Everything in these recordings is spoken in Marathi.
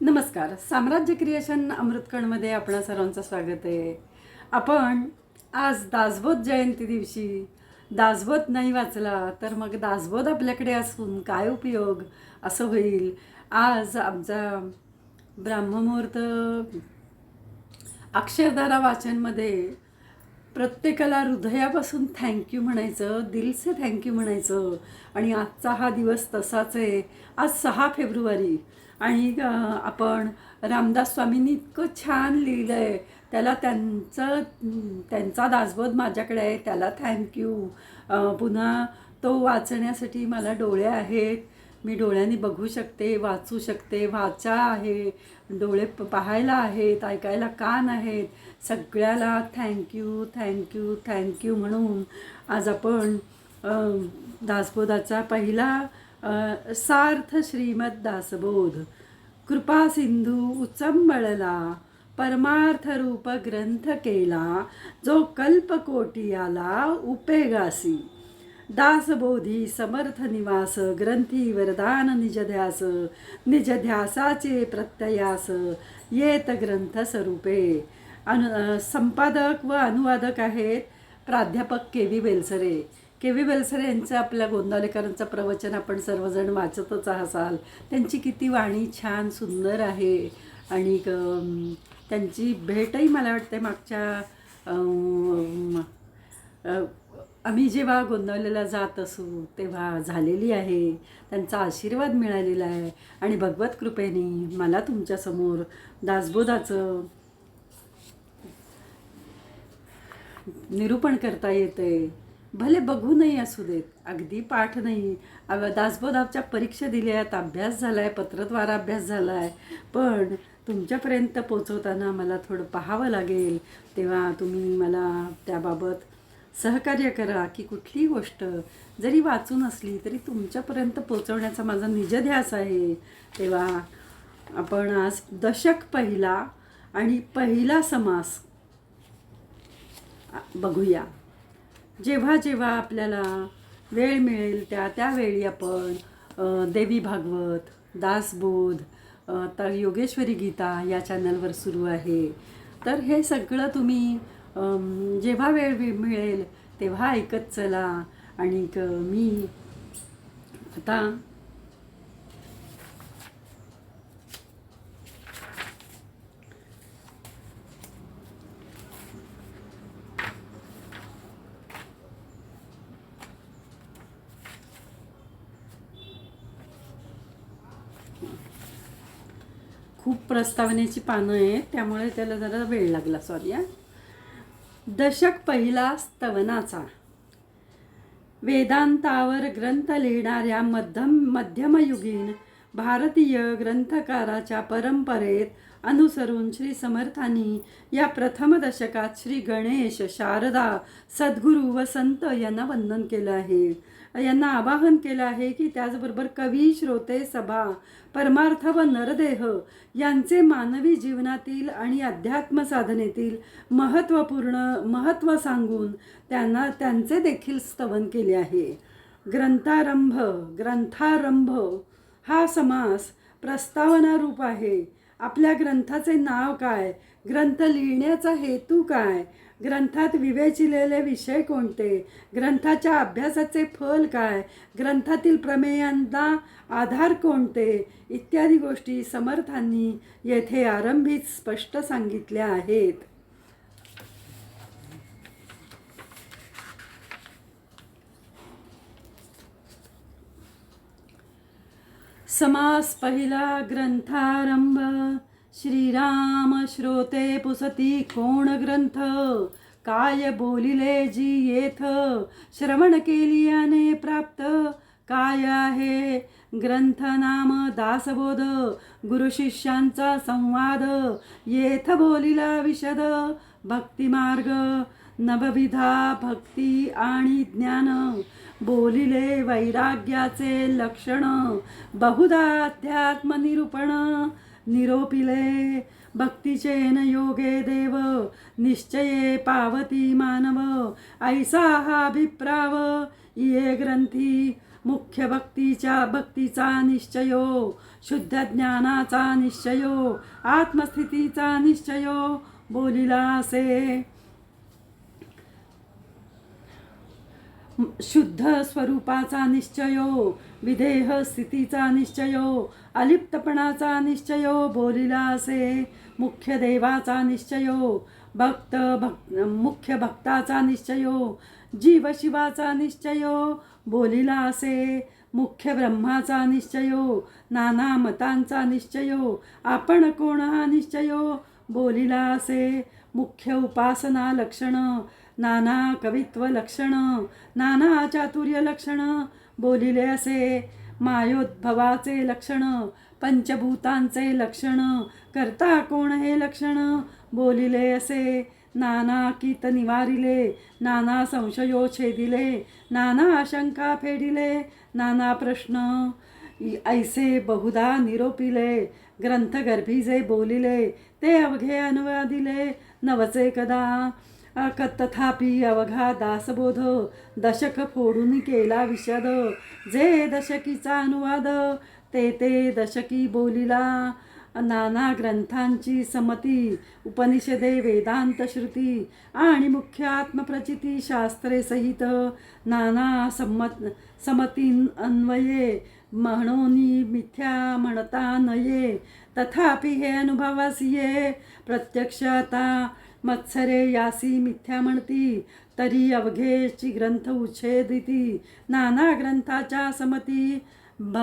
नमस्कार. साम्राज्य क्रिएशन अमृतकणमध्ये आपणा सर्वांचं स्वागत आहे. आपण आज दासबोध जयंती दिवशी दासबोध नाही वाचला तर मग दासबोध आपल्याकडे असून काय उपयोग? असं होईल. आज आमचा ब्राह्ममुहूर्त अक्षरधारा वाचनमध्ये प्रत्येकाला हृदयापासून थँक्यू म्हणायचं दिलसे थँक्यू म्हणायचं. आणि आजचा हा दिवस तसाच आहे. आज सहा फेब्रुवारी. आणि आपण रामदास स्वामींनी इतकं छान लिहिलं आहे त्याला त्यांचं त्यांचा दासबोध माझ्याकडे आहे. त्याला थँक्यू पुन्हा तो वाचण्यासाठी मला डोळे आहेत. मी डोळ्यांनी बघू शकते वाचू शकते. वाचा आहे. डोळे प- पाहायला आहेत ऐकायला कान आहेत. सगळ्याला थँक्यू थँक्यू थँक्यू म्हणून आज आपण दासबोधाचा पहिला सार्थ श्रीमद दासबोध कृपा सिंधू उचंबळला परमार्थ रूप ग्रंथ केला जो कल्पकोटी आला उपेगासी. दासबोधी समर्थ निवास ग्रंथी वरदान निजध्यास निजध्यासाचे प्रत्ययास येत ग्रंथ स्वरूपे. अनु संपादक व अनुवादक आहेत प्राध्यापक K V Belsare. K V Belsare यांचं आपल्या गोंदावलेकरांचं प्रवचन आपण सर्वजण वाचतच असाल. त्यांची किती वाणी छान सुंदर आहे. आणि त्यांची भेटही मला वाटते मागच्या आम्ही जेव्हा गोंदवलेला जात असू तेव्हा झालेली आहे. त्यांचा आशीर्वाद मिळालेला आहे. आणि भगवत कृपेने मला तुमच्यासमोर दासबोधाचं निरूपण करता येते भले बघू नाही असू देत अगदी पाठ नाही. दासबोधाबच्या दासबोधाच्या परीक्षा दिल्या आहेत अभ्यास झाला आहे पत्रद्वारा अभ्यास झाला आहे पण तुमच्यापर्यंत पोचवताना मला थोडं पाहावं लागेल तेव्हा तुम्ही मला त्याबाबत सहकार्य करा की कुठलीही गोष्ट जरी वाचून असली तरी तुमच्यापर्यंत पोचवण्याचा माझा निजध्यास आहे. तेव्हा आपण आज दशक पहिला आणि पहिला समास बघूया. जेव्हा जेव्हा आपल्याला वेळ मिळेल त्या त्यावेळी आपण देवी भागवत दासबोध तर योगेश्वरी गीता या चॅनलवर सुरू आहे. तर हे सगळं तुम्ही जेव्हा वेळ वि- मिळेल तेव्हा ऐकत चला. आणि मी आता खूप प्रस्तावनेची पानं आहेत त्यामुळे त्याला जरा वेळ लागला सॉरी हा. दशक पहिला स्तवनाचा. वेदांतावर ग्रंथ लिहिणाऱ्या मध्यम मध्यमयुगीन भारतीय ग्रंथकाराच्या परंपरेत अनुसरून श्री समर्थांनी या प्रथम दशकात श्री गणेश शारदा सद्गुरू व संत यांना वंदन केलं आहे. यांना आवाहन केलं आहे की त्याचबरोबर कवी श्रोते सभा परमार्थ व नरदेह यांचे मानवी जीवनातील आणि अध्यात्म साधनेतील महत्त्वपूर्ण महत्त्व सांगून त्यांना त्यांचे देखील स्तवन केले आहे. ग्रंथारंभ ग्रंथारंभ हा समास प्रस्तावना रूप आहे. आपल्या ग्रंथाचे नाव काय? ग्रंथ लिहिण्याचा हेतू काय? ग्रंथात विवेचिलेले विषय कोणते? ग्रंथाच्या अभ्यासाचे फल काय? ग्रंथातील प्रमेयांना आधार कोणते? इत्यादी गोष्टी समर्थांनी येथे आरंभीच स्पष्ट सांगितल्या आहेत. समास पहिला ग्रंथारंभ श्रीराम श्रोते पुसती कोण ग्रंथ काय बोलिले जी येथ श्रवण केली याने प्राप्त. काय आहे ग्रंथ नाम दासबोध. गुरु शिष्यांचा संवाद. येथ बोलिला विशद. भक्तिमार्ग नवविधा भक्ती आणि ज्ञान. बोलिले वैराग्याचे लक्षण. बहुधा अध्यात्म निरूपण निरोपिले भक्तीचे न योगे देव निश्चये पावती मानव ऐसा हा अभिप्राव ये ग्रंथी मुख्य भक्तीच्या भक्तीचा निश्चयो शुद्ध ज्ञानाचा निश्चयो आत्मस्थितीचा निश्चयो बोलिला असे. शुद्ध स्वरूपाचा निश्चयो विदेह स्थितीचा निश्चयो अलिप्तपणाचा निश्चयो बोलिला असे मुख्य देवाचा निश्चयो भक्त भक् मुख्य भक्ताचा निश्चयो जीव शिवाचा निश्चयो बोलिला असे मुख्य ब्रह्माचा निश्चयो नाना मतांचा निश्चयो आपण कोण हा निश्चयो बोलिला असे मुख्य उपासना लक्षणं नाना कवित्व लक्षण नाना चातुर्य लक्षण बोलिले असे मायोद्भवाचे लक्षण पंचभूतांचे लक्षण करता कोण हे लक्षण बोलिले असे नाना कीत निवारिले नाना संशयो छेदिले नाना आशंका फेडिले नाना प्रश्न ऐसे बहुधा निरोपिले ग्रंथगर्भी जे बोलिले ते अवघे अनुवादिले नवचे कदा तथापि अवघा दासबोध. दशक फोडून केला विषद. जे दशकीचा अनुवाद ते ते दशकी बोलिला. नाना ग्रंथांची समती उपनिषदे वेदांत श्रुती आणि मुख्य आत्मप्रचिती शास्त्रे सहित नाना संमत समतीन अन्वये. म्हणून मिथ्या म्हणता नये. तथापि हे अनुभवास ये. प्रत्यक्ष आता मत्सरे यासी मिथ्या म्हणती तरी अवघेची ग्रंथ उच्छेदिती नाना ग्रंथाच्या समती भ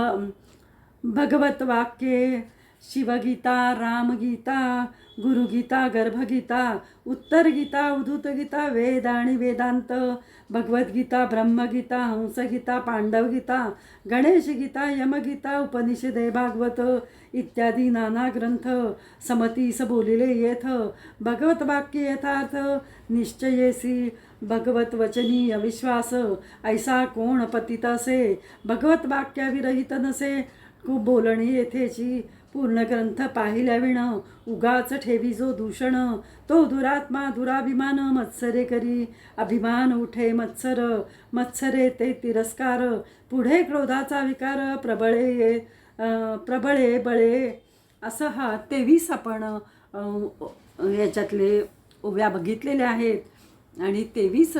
भगवत वाक्ये शिवगीता रामगीता गुरुगीता गर्भगीता उत्तरगीता उद्धूतगीता वेद आणि वेदांत भगवद्गीता ब्रह्मगीता हंसगीता पांडवगीता गणेशगीता यमगीता उपनिषदे भागवत इत्यादी नाना ग्रंथ समतीस बोलिले येथ भगवत वाक्य यथार्थ निश्चयेसी भगवत वचनी अविश्वास ऐसा कोण पतित असे भगवत वाक्याविरहित नसे खूप बोलणी येथेची पूर्ण ग्रंथ पाहिल्याविण उगाच ठेवी जो दूषण तो दुरात्मा दुराभिमान मत्सरे करी. अभिमान उठे मत्सर मत्सरे ते तिरस्कार पुढे क्रोधाचा विकार प्रबळे ये प्रबळे बळे. असं हा तेवीस आपण याच्यातले ओव्या बघितलेल्या आहेत. आणि तेवीस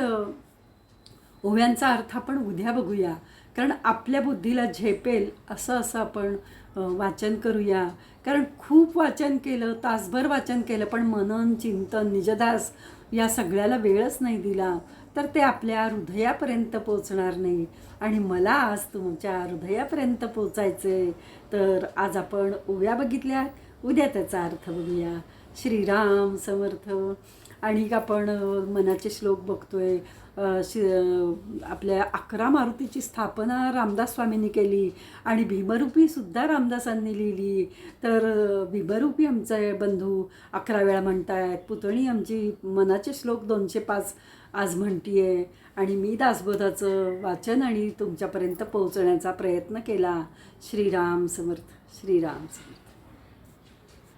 ओव्यांचा अर्थ आपण उद्या बघूया. कारण आपल्या बुद्धीला झेपेल असं असं आपण वाचन करूया. कारण खूप वाचन केलं तासभर वाचन केलं पण मनन चिंतन निजदास या सगळ्याला वेळच नाही दिला. तर ते आपल्या हृदयापर्यंत पोचणार नाही. आणि मला आज तुमच्या हृदयापर्यंत पोचायचे तर आज आपण ओव्या बघितल्या उद्या त्याचा अर्थ बघूया. श्रीराम समर्थ. आणि आपण मनाचे श्लोक बघतोय. शि आपल्या अकरा मारुतीची स्थापना रामदास स्वामींनी केली आणि भीमरूपीसुद्धा रामदासांनी लिहिली. तर भीमरूपी आमचे बंधू अकरा वेळा म्हणतायत पुतणी आमची मनाचे श्लोक दोनशे पाच आज म्हणतीये आणि मी दासबोधाचं वाचन आणि तुमच्यापर्यंत पोहोचण्याचा प्रयत्न केला. श्रीराम समर्थ श्रीराम समर्थ.